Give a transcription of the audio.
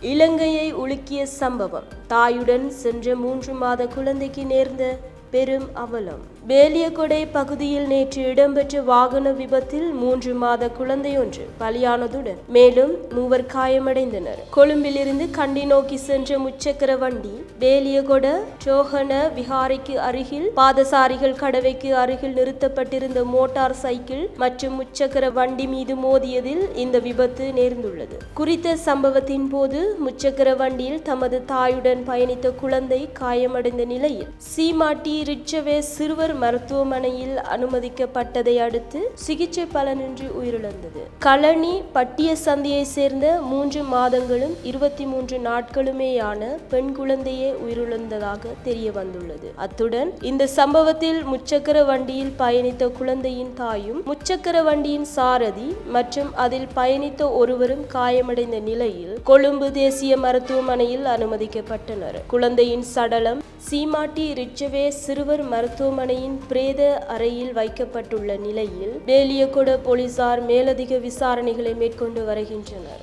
இலங்கையை உலுக்கிய சம்பவம். தாயுடன் சென்ற மூன்று மாத குழந்தைக்கு நேர்ந்த பெரும் அவலம். வேலியகொடை பகுதியில் நேற்று இடம்பெற்ற வாகன விபத்தில் மூன்று மாத குழந்தையொன்று பலியானதுடன் மேலும் மூவர் காயமடைந்தனர். கொழும்பிலிருந்து கண்டி நோக்கி சென்ற முச்சக்கர வண்டி வேலியகொட சோகன விகாரைக்கு அருகில் பாதசாரிகள் கடவைக்கு அருகில் நிறுத்தப்பட்டிருந்த மோட்டார் சைக்கிள் மற்றும் முச்சக்கர வண்டி மீது மோதியதில் இந்த விபத்து நேர்ந்துள்ளது. குறித்த சம்பவத்தின் போது முச்சக்கர வண்டியில் தமது தாயுடன் பயணித்த குழந்தை காயமடைந்த நிலையில் சீமாட்டி ரிச்சவே சிறுவர் மருத்துவமனையில் அனுமதிக்கப்பட்டதை அடுத்து சிகிச்சை பலனின்றி உயிரிழந்தது. களனி பட்டிய சந்தையை சேர்ந்த மூன்று மாதங்களும் இருபத்தி மூன்று நாட்களுமேயான பெண் குழந்தையே உயிரிழந்ததாக தெரிய வந்துள்ளது. அத்துடன் இந்த சம்பவத்தில் முச்சக்கர வண்டியில் பயணித்த குழந்தையின் தாயும் முச்சக்கர வண்டியின் சாரதி மற்றும் அதில் பயணித்த ஒருவரும் காயமடைந்த நிலையில் கொழும்பு தேசிய மருத்துவமனையில் அனுமதிக்கப்பட்டனர். குழந்தையின் சடலம் சீமாட்டி ரிச்சவே சிறுவர் மருத்துவமனையின் பிரேத அறையில் வைக்கப்பட்டுள்ள நிலையில் வேலியகொட போலீசார் மேலதிக விசாரணைகளை மேற்கொண்டு வருகின்றனர்.